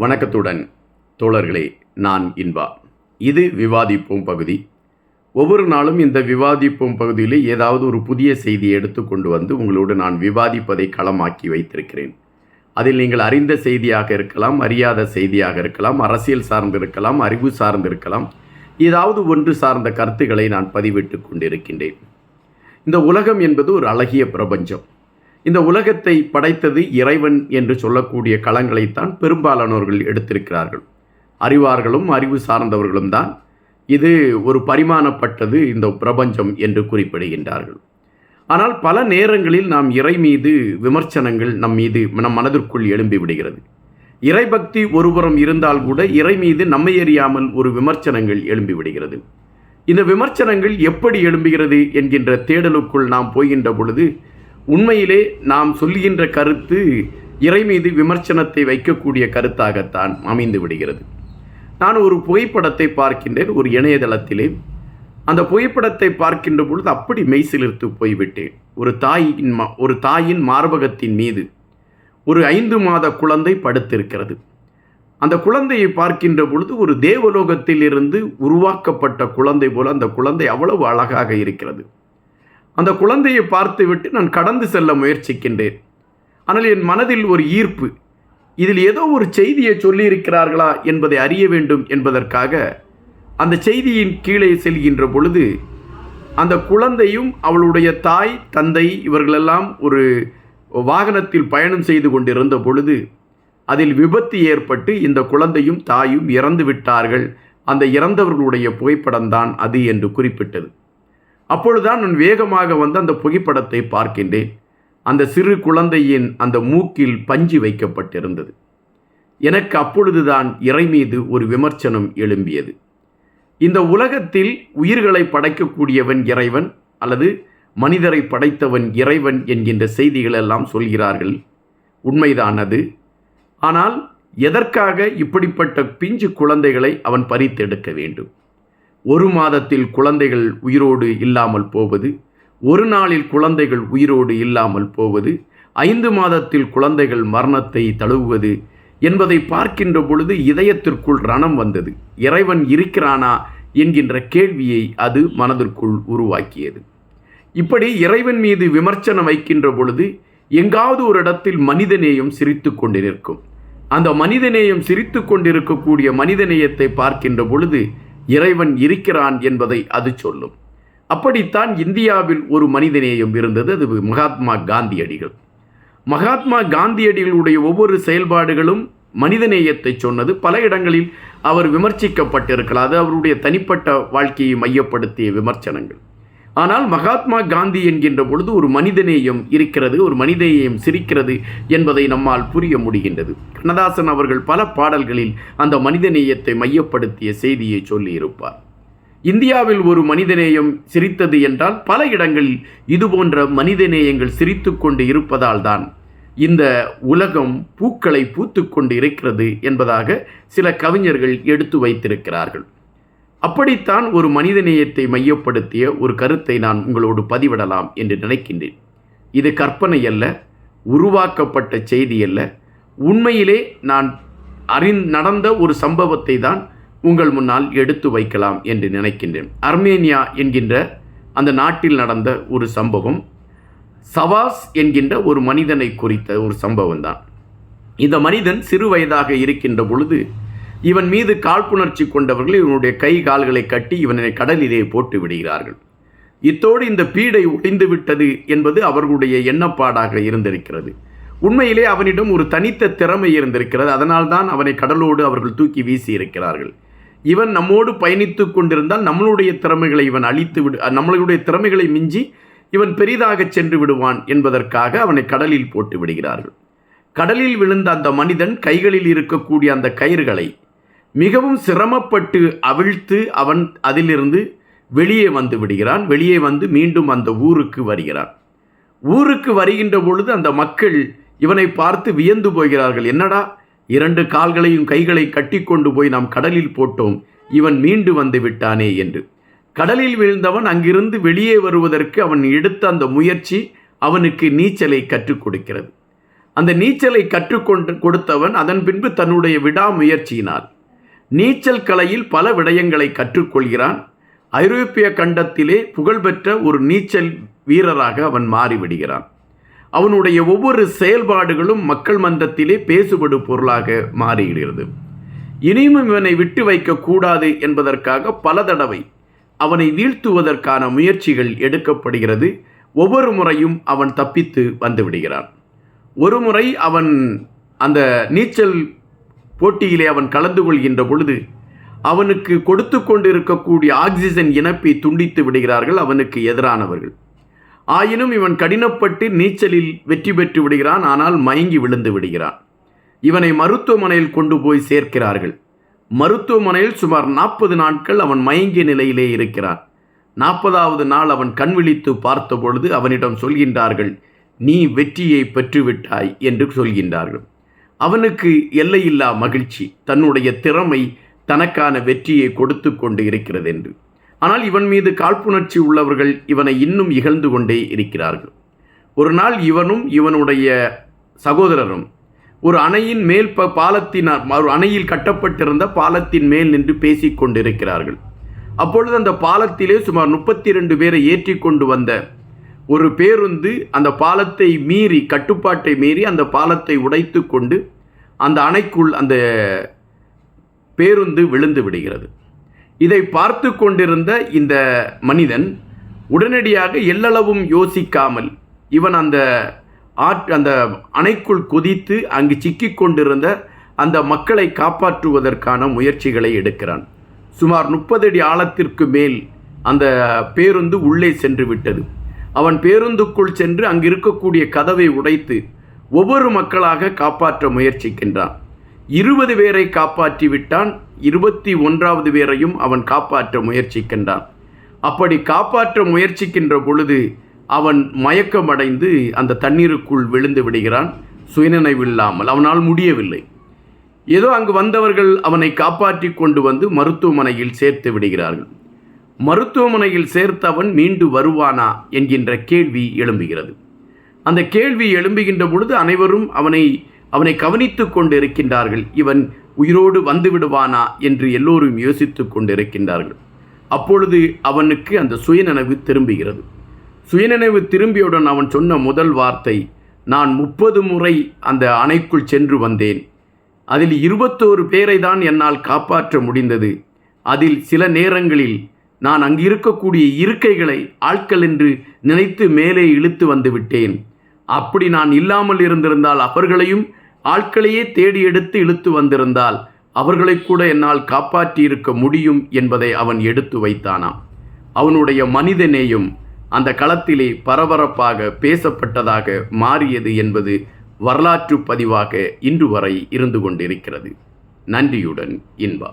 வணக்கத்துடன். தோழர்களே நான் இன்பா. இது விவாதிப்போம் பகுதி. ஒவ்வொரு நாளும் இந்த விவாதிப்போம் பகுதியில் ஏதாவது ஒரு புதிய செய்தியை எடுத்துக்கொண்டு வந்து உங்களோடு நான் விவாதிப்பதை களமாக்கி வைத்திருக்கிறேன். அதில் நீங்கள் அறிந்த செய்தியாக இருக்கலாம் அறியாத செய்தியாக இருக்கலாம் அரசியல் சார்ந்திருக்கலாம் அறிவு சார்ந்திருக்கலாம் ஏதாவது ஒன்று சார்ந்த கருத்துக்களை நான் பதிவிட்டு கொண்டிருக்கின்றேன். இந்த உலகம் என்பது ஒரு அழகிய பிரபஞ்சம். இந்த உலகத்தை படைத்தது இறைவன் என்று சொல்லக்கூடிய களங்களைத்தான் பெரும்பாலானோர்கள் எடுத்திருக்கிறார்கள். அறிவார்களும் அறிவு சார்ந்தவர்களும் தான் இது ஒரு பரிமாணப்பட்டது இந்த பிரபஞ்சம் என்று குறிப்பிடுகின்றார்கள். ஆனால் பல நேரங்களில் நாம் இறை மீது விமர்சனங்கள் நம் மீது நம் மனதிற்குள் எழும்பி விடுகிறது. இறைபக்தி ஒருபுறம் இருந்தால் கூட இறை மீது நம்மை அறியாமல் ஒரு விமர்சனங்கள் எழும்பி விடுகிறது. இந்த விமர்சனங்கள் எப்படி எழும்புகிறது என்கின்ற தேடலுக்குள் நாம் போகின்ற பொழுது உண்மையிலே நாம் சொல்லுகின்ற கருத்து இறை மீது விமர்சனத்தை வைக்கக்கூடிய கருத்தாகத்தான் அமைந்து விடுகிறது. நான் ஒரு புகைப்படத்தை பார்க்கின்றேன் ஒரு இணையதளத்திலே. அந்த புகைப்படத்தை பார்க்கின்ற பொழுது அப்படி மெய்சிலிர்த்து போய்விட்டேன். ஒரு தாயின் மா ஒரு தாயின் மார்பகத்தின் மீது ஒரு ஐந்து மாத குழந்தை படுத்திருக்கிறது. அந்த குழந்தையை பார்க்கின்ற பொழுது ஒரு தேவலோகத்தில் இருந்து உருவாக்கப்பட்ட குழந்தை போல அந்த குழந்தை அவ்வளவு அழகாக இருக்கிறது. அந்த குழந்தையை பார்த்துவிட்டு நான் கடந்து செல்ல முயற்சிக்கின்றேன். ஆனால் என் மனதில் ஒரு ஈர்ப்பு இதில் ஏதோ ஒரு செய்தியை சொல்லியிருக்கிறார்களா என்பதை அறிய வேண்டும் என்பதற்காக அந்த செய்தியின் கீழே செல்கின்ற பொழுது அந்த குழந்தையும் அவளுடைய தாய் தந்தை இவர்களெல்லாம் ஒரு வாகனத்தில் பயணம் செய்து கொண்டிருந்த பொழுது அதில் விபத்து ஏற்பட்டு இந்த குழந்தையும் தாயும் இறந்து விட்டார்கள் அந்த இறந்தவர்களுடைய புகைப்படம்தான் அது என்று குறிப்பிட்டது. அப்பொழுதுதான் நான் வேகமாக வந்து அந்த புகைப்படத்தை பார்க்கின்றேன். அந்த சிறு குழந்தையின் அந்த மூக்கில் பஞ்சு வைக்கப்பட்டிருந்தது. எனக்கு அப்பொழுதுதான் இறை மீது ஒரு விமர்சனம் எழும்பியது. இந்த உலகத்தில் உயிர்களை படைக்கக்கூடியவன் இறைவன் அல்லது மனிதரை படைத்தவன் இறைவன் என்கின்ற செய்திகளெல்லாம் சொல்கிறார்கள். உண்மைதான் அது. ஆனால் எதற்காக இப்படிப்பட்ட பிஞ்சு குழந்தைகளை அவன் பறித்தெடுக்க வேண்டும்? ஒரு மாதத்தில் குழந்தைகள் உயிரோடு இல்லாமல் போவது ஒரு நாளில் குழந்தைகள் உயிரோடு இல்லாமல் போவது ஐந்து மாதத்தில் குழந்தைகள் மரணத்தை தழுவுவது என்பதை பார்க்கின்ற பொழுது இதயத்திற்குள் ரணம் வந்தது. இறைவன் இருக்கிறானா என்கின்ற கேள்வியை அது மனதிற்குள் உருவாக்கியது. இப்படி இறைவன் மீது விமர்சனம் வைக்கின்ற பொழுது எங்காவது ஒரு இடத்தில் மனிதநேயம் சிரித்து கொண்டிருக்கும். அந்த மனிதநேயம் சிரித்து கொண்டிருக்கக்கூடிய மனிதநேயத்தை பார்க்கின்ற பொழுது இறைவன் இருக்கிறான் என்பதை அது சொல்லும். அப்படித்தான் இந்தியாவில் ஒரு மனிதநேயம் இருந்தது அது மகாத்மா காந்தியடிகள். மகாத்மா காந்தியடிகளுடைய ஒவ்வொரு செயல்பாடுகளும் மனிதநேயத்தை சொன்னது. பல இடங்களில் அவர் விமர்சிக்கப்பட்டிருக்கலாம் அது அவருடைய தனிப்பட்ட வாழ்க்கையை மையப்படுத்திய விமர்சனங்கள். ஆனால் மகாத்மா காந்தி என்கின்ற பொழுது ஒரு மனிதநேயம் இருக்கிறது ஒரு மனிதநேயம் சிரிக்கிறது என்பதை நம்மால் புரிய முடிகின்றது. கண்ணதாசன் அவர்கள் பல பாடல்களில் அந்த மனிதநேயத்தை மையப்படுத்திய செய்தியை சொல்லியிருப்பார். இந்தியாவில் ஒரு மனிதநேயம் சிரித்தது என்றால் பல இடங்களில் இதுபோன்ற மனிதநேயங்கள் சிரித்து கொண்டு இருப்பதால் தான் இந்த உலகம் பூக்களை பூத்து கொண்டு இருக்கிறது என்பதாக சில கவிஞர்கள் எடுத்து வைத்திருக்கிறார்கள். அப்படித்தான் ஒரு மனிதநேயத்தை மையப்படுத்திய ஒரு கருத்தை நான் உங்களோடு பதிவிடலாம் என்று நினைக்கின்றேன். இது கற்பனை அல்ல உருவாக்கப்பட்ட செய்தி அல்ல. உண்மையிலே நான் அறிந் நடந்த ஒரு சம்பவத்தை தான் உங்கள் முன்னால் எடுத்து வைக்கலாம் என்று நினைக்கின்றேன். அர்மேனியா என்கின்ற அந்த நாட்டில் நடந்த ஒரு சம்பவம் சவாஸ் என்கின்ற ஒரு மனிதனை குறித்த ஒரு சம்பவம் தான். இந்த மனிதன் சிறு வயதாக இருக்கின்ற பொழுது இவன் மீது காழ்ப்புணர்ச்சி கொண்டவர்கள் இவனுடைய கை கால்களை கட்டி இவனை கடலிலே போட்டு விடுகிறார்கள். இத்தோடு இந்த பீடை ஒளிந்து விட்டது என்பது அவர்களுடைய எண்ணப்பாடாக இருந்திருக்கிறது. உண்மையிலே அவனிடம் ஒரு தனித்த திறமை இருந்திருக்கிறது. அதனால்தான் அவனை கடலோடு அவர்கள் தூக்கி வீசி இருக்கிறார்கள். இவன் நம்மோடு பயணித்து கொண்டிருந்தால் நம்மளுடைய திறமைகளை இவன் அழித்து விடு நம்மளுடைய திறமைகளை மிஞ்சி இவன் பெரிதாக சென்று விடுவான் என்பதற்காக அவனை கடலில் போட்டு விடுகிறார்கள். கடலில் விழுந்த அந்த மனிதன் கைகளில் இருக்கக்கூடிய அந்த கயிறுகளை மிகவும் சிரமப்பட்டு அவிழ்த்து அவன் அதிலிருந்து வெளியே வந்து விடுகிறான். வெளியே வந்து மீண்டும் அந்த ஊருக்கு வருகிறான். ஊருக்கு வருகின்ற பொழுது அந்த மக்கள் இவனை பார்த்து வியந்து போகிறார்கள். என்னடா இரண்டு கால்களையும் கைகளை கட்டி கொண்டு போய் நாம் கடலில் போட்டோம். இவன் மீண்டு வந்து விட்டானே என்று. கடலில் விழுந்தவன் அங்கிருந்து வெளியே வருவதற்கு அவன் எடுத்த அந்த முயற்சி அவனுக்கு நீச்சலை கற்றுக் கொடுக்கிறது. அந்த நீச்சலை கற்றுக்கொண்டு கொடுத்தவன் அதன் பின்பு தன்னுடைய விடாமுயற்சியினால் நீச்சல் கலையில் பல விடயங்களை கற்றுக்கொள்கிறான். ஐரோப்பிய கண்டத்திலே புகழ்பெற்ற ஒரு நீச்சல் வீரராக அவன் மாறிவிடுகிறான். அவனுடைய ஒவ்வொரு செயல்பாடுகளும் மக்கள் மன்றத்திலே பேசுபடு பொருளாக மாறிவிடுகிறது இனியும் இவனை விட்டு வைக்கக்கூடாது என்பதற்காக பல தடவை அவனை வீழ்த்துவதற்கான முயற்சிகள் எடுக்கப்படுகிறது. ஒவ்வொரு முறையும் அவன் தப்பித்து வந்து விடுகிறான். ஒரு முறை அவன் அந்த நீச்சல் போட்டியிலே அவன் கலந்து கொள்கின்ற பொழுது அவனுக்கு கொடுத்து கொண்டிருக்கக்கூடிய ஆக்சிஜன் இணைப்பை துண்டித்து விடுகிறார்கள் அவனுக்கு எதிரானவர்கள். ஆயினும் இவன் கடினப்பட்டு நீச்சலில் வெற்றி பெற்று விடுகிறான் ஆனால் மயங்கி விழுந்து விடுகிறான். இவனை மருத்துவமனையில் கொண்டு போய் சேர்க்கிறார்கள். மருத்துவமனையில் சுமார் நாற்பது நாட்கள் அவன் மயங்கிய நிலையிலே இருக்கிறான். நாற்பதாவது நாள் அவன் கண் விழித்து பார்த்த பொழுது அவனிடம் சொல்கின்றார்கள் நீ வெற்றியை பெற்றுவிட்டாய் என்று சொல்கின்றார்கள். அவனுக்கு எல்லையில்லா மகிழ்ச்சி தன்னுடைய திறமை தனக்கான வெற்றியை கொடுத்து கொண்டு இருக்கிறது என்று ஆனால் இவன் மீது காழ்ப்புணர்ச்சி உள்ளவர்கள் இவனை இன்னும் இகழ்ந்து கொண்டே இருக்கிறார்கள். ஒரு நாள் இவனும் இவனுடைய சகோதரரும் ஒரு அணையின் மேல் ப பாலத்தின் ஒரு அணையில் கட்டப்பட்டிருந்த பாலத்தின் மேல் நின்று பேசிக் கொண்டிருக்கிறார்கள். அப்பொழுது அந்த பாலத்திலே சுமார் முப்பத்தி ரெண்டு பேரை ஏற்றி கொண்டு வந்த ஒரு பேருந்து அந்த பாலத்தை மீறி கட்டுப்பாட்டை மீறி அந்த பாலத்தை உடைத்து கொண்டு அந்த அணைக்குள் அந்த பேருந்து விழுந்து விடுகிறது. இதை பார்த்து கொண்டிருந்த இந்த மனிதன் உடனடியாக எல்லளவும் யோசிக்காமல் இவன் அந்த ஆற் அந்த அணைக்குள் குதித்து அங்கு சிக்கிக் கொண்டிருந்த அந்த மக்களை காப்பாற்றுவதற்கான முயற்சிகளை எடுக்கிறான். சுமார் முப்பது அடி ஆழத்திற்கு மேல் அந்த பேருந்து உள்ளே சென்று விட்டது. அவன் பேருந்துக்குள் சென்று அங்கு இருக்கக்கூடிய கதவை உடைத்து ஒவ்வொரு மக்களாக காப்பாற்ற முயற்சிக்கின்றான். இருபது பேரை காப்பாற்றி விட்டான். இருபத்தி ஒன்றாவது பேரையும் அவன் காப்பாற்ற முயற்சிக்கின்றான். அப்படி காப்பாற்ற முயற்சிக்கின்ற பொழுது அவன் மயக்கமடைந்து அந்த தண்ணீருக்குள் விழுந்து விடுகிறான். சுயநினைவில்லாமல் அவனால் முடியவில்லை. ஏதோ அங்கு வந்தவர்கள் அவனை காப்பாற்றி கொண்டு வந்து மருத்துவமனையில் சேர்த்து விடுகிறார்கள். மருத்துவமனையில் சேர்த்தவன் மீண்டு வருவானா என்கின்ற கேள்வி எழும்புகிறது. அந்த கேள்வி எழும்புகின்ற பொழுது அனைவரும் அவனை அவனை கவனித்து கொண்டிருக்கின்றார்கள். இவன் உயிரோடு வந்து விடுவானா என்று எல்லோரும் யோசித்து கொண்டிருக்கின்றார்கள். அப்பொழுது அவனுக்கு அந்த சுயநினைவு திரும்புகிறது. சுயநினைவு திரும்பியவுடன் அவன் சொன்ன முதல் வார்த்தை நான் முப்பது முறை அந்த அணைக்குள் சென்று வந்தேன். அதில் இருபத்தோரு பேரை தான் என்னால் காப்பாற்ற முடிந்தது. அதில் சில நேரங்களில் நான் அங்கு இருக்கக்கூடிய இருக்கைகளை ஆட்கள் என்று நினைத்து மேலே இழுத்து வந்து விட்டேன். அப்படி நான் இல்லாமல் இருந்திருந்தால் அவர்களையும் ஆட்களையே தேடி எடுத்து இழுத்து வந்திருந்தால் அவர்களை கூட என்னால் காப்பாற்றி இருக்க முடியும் என்பதை அவன் எடுத்து வைத்தானாம். அவனுடைய மனிதநேயம் அந்த களத்திலே பரபரப்பாக பேசப்பட்டதாக மாறியது என்பது வரலாற்று பதிவாக இன்று வரை இருந்து கொண்டிருக்கிறது. நன்றியுடன் இன்பா